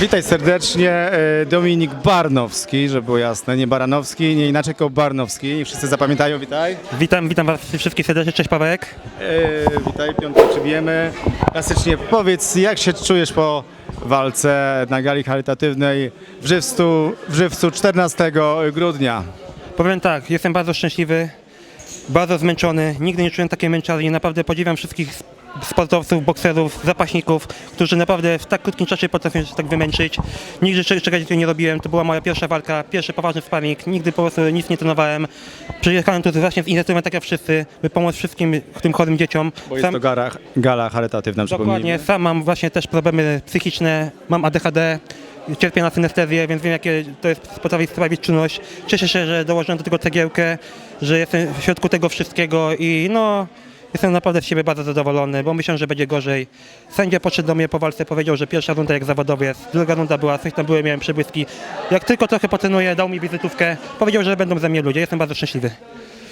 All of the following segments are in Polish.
Witaj serdecznie, e, Dominik Barnowski, żeby było jasne, nie Baranowski, nie inaczej, tylko Barnowski. Wszyscy zapamiętają, witaj. Witam, witam Was wszystkich serdecznie, cześć Pawełek. E, witaj, piątkę przybijemy. Klasycznie powiedz, jak się czujesz po walce na gali charytatywnej w Żywcu, w Żywcu 14 grudnia? Powiem tak, jestem bardzo szczęśliwy, bardzo zmęczony, nigdy nie czułem takiej męczarni, naprawdę podziwiam wszystkich sportowców, bokserów, zapaśników, którzy naprawdę w tak krótkim czasie potrafią się tak wymęczyć. Nigdy cze- czegoś takiego nie robiłem, to była moja pierwsza walka, pierwszy poważny sparring, nigdy po prostu nic nie trenowałem. Przyjechałem tu właśnie z inicjatywą tak jak wszyscy, by pomóc wszystkim tym chorym dzieciom. Bo jest Sam- to gala, gala charytatywna, Dokładnie, przypomnijmy. sam mam właśnie też problemy psychiczne, mam ADHD, cierpię na synestezję, więc wiem jakie to jest potrafi sprawić czynność. Cieszę się, że dołożyłem do tego cegiełkę, że jestem w środku tego wszystkiego i no jestem naprawdę z siebie bardzo zadowolony, bo myślę, że będzie gorzej. Sędzia podszedł do mnie po walce, powiedział, że pierwsza runda jak zawodowiec, druga runda była, coś tam były, miałem przebłyski. Jak tylko trochę potrenuję, dał mi wizytówkę, powiedział, że będą ze mnie ludzie, jestem bardzo szczęśliwy.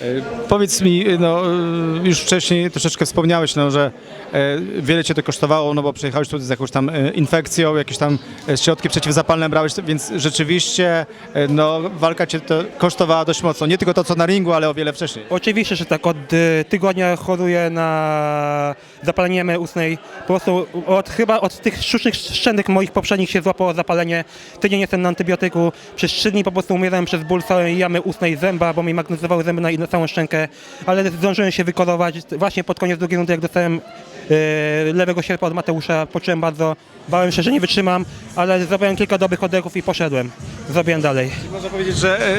E, Powiedz mi, no e, już wcześniej troszeczkę wspomniałeś, no, że e, wiele cię to kosztowało, no bo przyjechałeś tu z jakąś tam e, infekcją, jakieś tam e, środki przeciwzapalne brałeś, więc rzeczywiście e, no, walka cię to kosztowała dość mocno. Nie tylko to, co na ringu, ale o wiele wcześniej. Oczywiście, że tak. Od tygodnia choruję na zapalenie ustnej. Po prostu od, chyba od tych sztucznych szczędek moich poprzednich się złapało zapalenie. Tydzień jestem na antybiotyku. Przez trzy dni po prostu umierałem przez ból całej jamy ustnej zęba, bo mi magnetyzowały zęby na, na całą szczękę. Ale zdążyłem się wykorować. Właśnie pod koniec drugiej rundy, jak dostałem y, lewego sierpa od Mateusza, poczułem bardzo, bałem się, że nie wytrzymam, ale zrobiłem kilka dobrych oddechów i poszedłem. Zrobiłem dalej. Można powiedzieć, że e,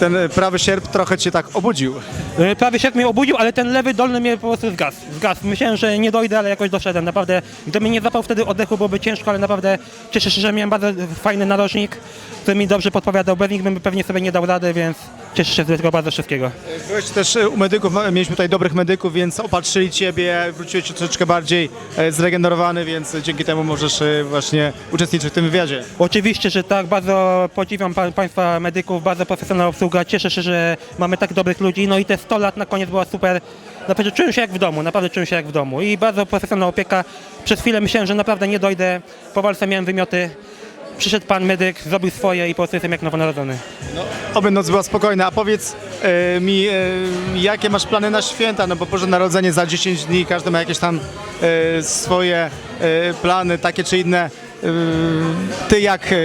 ten prawy sierp trochę cię tak obudził. E, Prawie sierp mnie obudził, ale ten lewy dolny mnie po prostu zgasł. zgasł. Myślałem, że nie dojdę, ale jakoś doszedłem. Naprawdę, gdybym nie zapał wtedy oddechu, byłoby ciężko, ale naprawdę cieszę się, że miałem bardzo fajny narożnik, który mi dobrze podpowiadał. Bez nich bym pewnie sobie nie dał rady, więc cieszę się z tego bardzo wszystkiego. Byłeś też e, u medyków, no, mieliśmy tutaj dobrych medyków, więc opatrzyli ciebie, wróciłeś troszeczkę bardziej e, zregenerowany, więc dzięki temu możesz e, właśnie uczestniczyć w tym wywiadzie. Oczywiście, że tak, bardzo podziwiam pa, Państwa medyków, bardzo profesjonalna obsługa, cieszę się, że mamy tak dobrych ludzi, no i te 100 lat na koniec była super, naprawdę czułem się jak w domu, naprawdę czułem się jak w domu. I bardzo profesjonalna opieka, przez chwilę myślałem, że naprawdę nie dojdę, po walce miałem wymioty, przyszedł Pan medyk, zrobił swoje i po prostu jestem jak nowonarodzony. Oby noc była spokojna, a powiedz e, mi, e, jakie masz plany na święta, no bo Boże Narodzenie za 10 dni, każdy ma jakieś tam e, swoje e, plany, takie czy inne. E, ty jak e,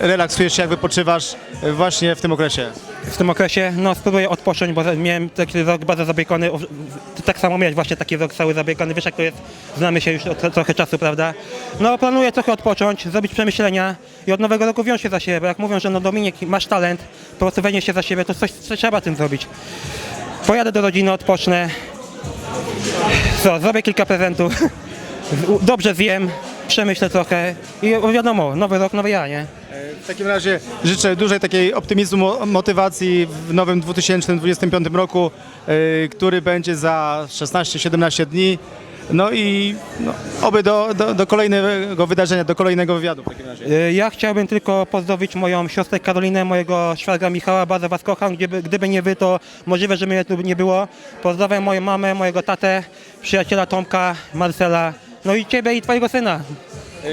relaksujesz się, jak wypoczywasz e, właśnie w tym okresie? W tym okresie, no spróbuję odpocząć, bo miałem taki rok bardzo zabiegany, tak samo miałeś właśnie taki rok cały zabiegany, wiesz jak to jest, znamy się już od tro- trochę czasu, prawda? No planuję trochę odpocząć, zrobić przemyślenia i od nowego roku wziąć się za siebie, bo jak mówią, że no Dominik, masz talent, weźmiesz się za siebie, to coś, trzeba tym zrobić. Pojadę do rodziny, odpocznę, co, zrobię kilka prezentów, dobrze zjem, przemyślę trochę i wiadomo, nowy rok, nowy ja, nie? W takim razie życzę dużej takiej optymizmu, mo- motywacji w nowym 2025 roku, e, który będzie za 16-17 dni. No i no, oby do, do, do kolejnego wydarzenia, do kolejnego wywiadu w takim razie. Y, Ja chciałbym tylko pozdrowić moją siostrę Karolinę, mojego szwagra Michała, bardzo was kocham. Gdyby, gdyby nie wy, to możliwe, że mnie tu nie było. Pozdrawiam moją mamę, mojego tatę, przyjaciela Tomka, Marcela, no i ciebie i twojego syna.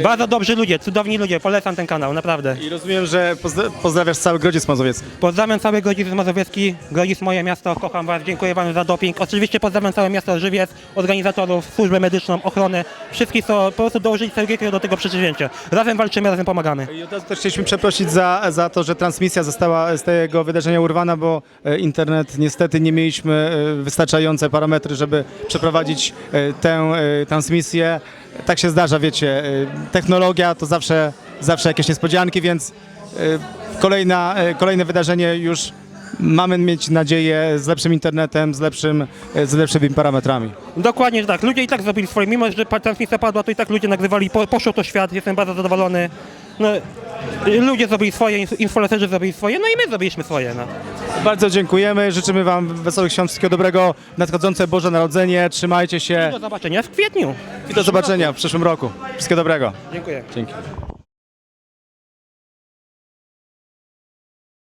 Bardzo dobrzy ludzie, cudowni ludzie, polecam ten kanał, naprawdę. I rozumiem, że pozdra- pozdrawiasz cały Grodziec Mazowiecki. Pozdrawiam cały Grodzisk Mazowiecki, Grodzisk moje miasto, kocham was, dziękuję wam za doping. Oczywiście pozdrawiam całe miasto Żywiec, organizatorów, służbę medyczną, ochronę, wszystkich, co po prostu dołożyli całego do tego przedsięwzięcia. Razem walczymy, razem pomagamy. I od razu też chcieliśmy przeprosić za, za to, że transmisja została z tego wydarzenia urwana, bo e, internet niestety nie mieliśmy e, wystarczające parametry, żeby przeprowadzić e, tę e, transmisję. Tak się zdarza, wiecie, e, technologia to zawsze, zawsze jakieś niespodzianki, więc e, kolejna, e, kolejne wydarzenie już mamy mieć nadzieję z lepszym internetem, z, lepszym, e, z lepszymi parametrami. Dokładnie tak. Ludzie i tak zrobili swoje. Mimo, że transmisja padła, to i tak ludzie nagrywali. Po, poszło to świat. Jestem bardzo zadowolony. No, ludzie zrobili swoje, inf- influencerzy zrobili swoje, no i my zrobiliśmy swoje. No. Bardzo dziękujemy, życzymy Wam wesołych świąt, wszystkiego dobrego, nadchodzące Boże Narodzenie, trzymajcie się Do zobaczenia w kwietniu. i do zobaczenia w przyszłym roku. Wszystkiego dobrego. Dziękuję. Dzięki.